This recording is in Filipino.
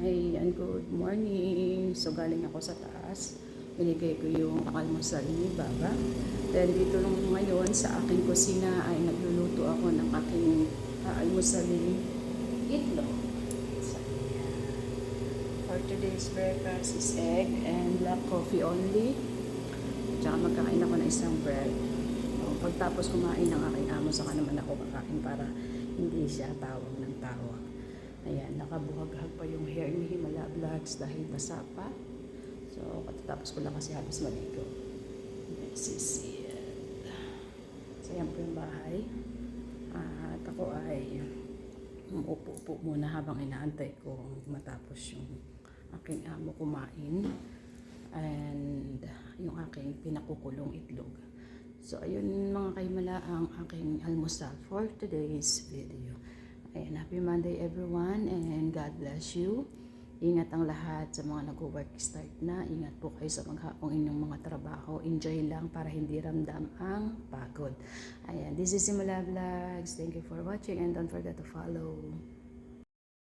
Hi, and good morning. So, galing ako sa taas. Binigay ko yung almusal ni Baba. Then, dito nung ngayon sa aking kusina ay nagluluto ako ng aking almusalin itlog. So, yeah. For today's breakfast is egg and black coffee only. Tsaka magkakain ako ng isang bread. O, Pagtapos kumain ng aking amo, saka naman ako kakain para hindi siya tawag ng tawag. Ayan, nakabuhag-hag pa yung hair ni Himala Vlogs dahil basa pa. So, katatapos ko lang kasi halos maligo. It. So, yan po yung bahay. At ako ay umupo-upo muna habang inaantay ko matapos yung aking amo kumain and yung aking pinakukulong itlog. So, ayun mga kaimala ang aking almusal for today's video. Ayan, happy Monday everyone and God bless you. Ingat ang lahat sa mga nag-work start na. Ingat po kayo sa maghapong inyong mga trabaho. Enjoy lang para hindi ramdam ang pagod. Ayan, this is Simula Vlogs. Thank you for watching and don't forget to follow.